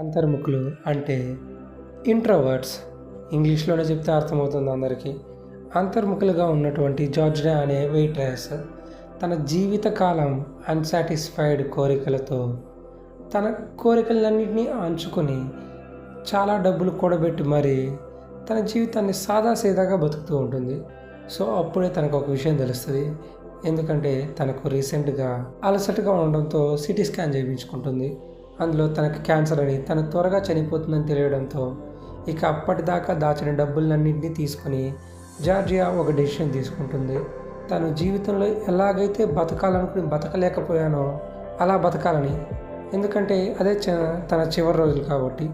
అంతర్ముఖులు అంటే ఇంట్రోవర్ట్స్. ఇంగ్లీష్లోనే చెప్తే అర్థమవుతుంది అందరికీ. అంతర్ముఖులుగా ఉన్నటువంటి జార్జ్డా అనే వెయిట్రెస్ తన జీవితకాలం అన్సాటిస్ఫైడ్ కోరికలతో తన కోరికలన్నింటినీ అంచుకొని చాలా డబ్బులు కూడబెట్టి మరి తన జీవితాన్ని సాదాసీదాగా బతుకుతూ ఉంటుంది. సో అప్పుడే తనకు ఒక విషయం తెలుస్తుంది. ఎందుకంటే తనకు రీసెంట్గా అలసటగా ఉండడంతో సిటీ స్కాన్ చేయించుకుంటుంది. అందులో తనకు క్యాన్సర్ అని తను త్వరగా చనిపోతుందని తెలియడంతో ఇక అప్పటిదాకా దాచిన డబ్బులన్నింటినీ తీసుకొని జార్జియా ఒక డెసిషన్ తీసుకుంటుంది. తను జీవితంలో ఎలాగైతే బతకాలనుకుని బతకలేకపోయానో అలా బతకాలని. ఎందుకంటే అదే చ- తన చివరి రోజులు కాబట్టి.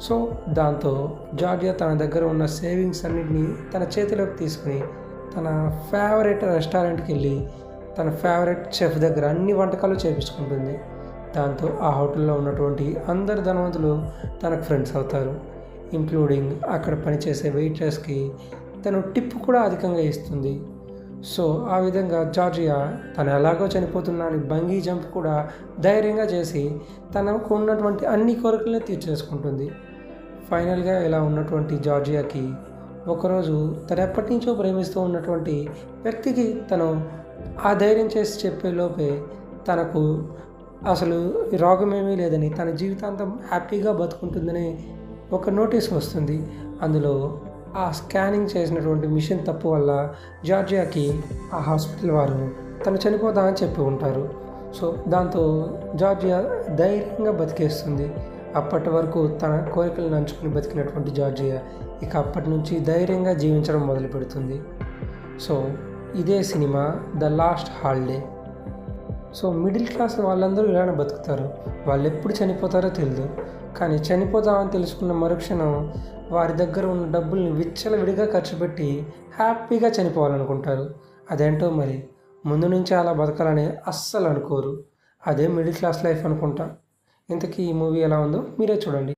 సో దాంతో జార్జియా తన దగ్గర ఉన్న సేవింగ్స్ అన్నింటినీ తన చేతిలోకి తీసుకుని తన ఫేవరెట్ రెస్టారెంట్కి వెళ్ళి తన ఫేవరెట్ చెఫ్ దగ్గర అన్ని వంటకాలు చేపించుకుంటుంది. దాంతో ఆ హోటల్లో ఉన్నటువంటి అందరు ధనవంతులు తనకు ఫ్రెండ్స్ అవుతారు. ఇంక్లూడింగ్ అక్కడ పనిచేసే వెయిట్రెస్కి తను టిప్ కూడా అధికంగా ఇస్తుంది. సో ఆ విధంగా జార్జియా తను ఎలాగో చనిపోతున్నాను బంగీ జంప్ కూడా ధైర్యంగా చేసి తనకు ఉన్నటువంటి అన్ని కోరికలను తీర్చేసుకుంటుంది. ఫైనల్గా ఇలా ఉన్నటువంటి జార్జియాకి ఒకరోజు తను ఎప్పటి నుంచో ప్రేమిస్తూ ఉన్నటువంటి వ్యక్తికి తను ఆ ధైర్యం చేసి చెప్పే లోపే తనకు అసలు ఈ రోగమేమీ లేదని తన జీవితాంతం హ్యాపీగా బతుకుంటుందని ఒక నోటీస్ వస్తుంది. అందులో ఆ స్కానింగ్ చేసినటువంటి మిషన్ తప్పు వల్ల జార్జియాకి ఆ హాస్పిటల్ వారు తను చనిపోదా అని చెప్పి ఉంటారు. సో దాంతో జార్జియా ధైర్యంగా బతికేస్తుంది. అప్పటి వరకు తన కోరికలు నంచుకుని బతికినటువంటి జార్జియా ఇక అప్పటి నుంచి ధైర్యంగా జీవించడం మొదలు పెడుతుంది సో ఇదే cinema the last holiday. So middle class వాళ్ళందరూ ఇలానే బతుకుతారు. వాళ్ళు ఎప్పుడు చనిపోతారో తెలియదు కానీ చనిపోతామని తెలుసుకున్న మరుక్షణం వారి దగ్గర ఉన్న డబ్బుల్ని విచ్చలవిడిగా ఖర్చు పెట్టి హ్యాపీగా చనిపోవాలనుకుంటారు. అదేంటో మరి? ముందు నుంచి అలా బతకాలని అస్సలు అనుకోరు. అదే మిడిల్ క్లాస్ లైఫ్ అనుకుంటా. ఇంతకీ ఈ మూవీ ఎలా ఉందో మీరే చూడండి.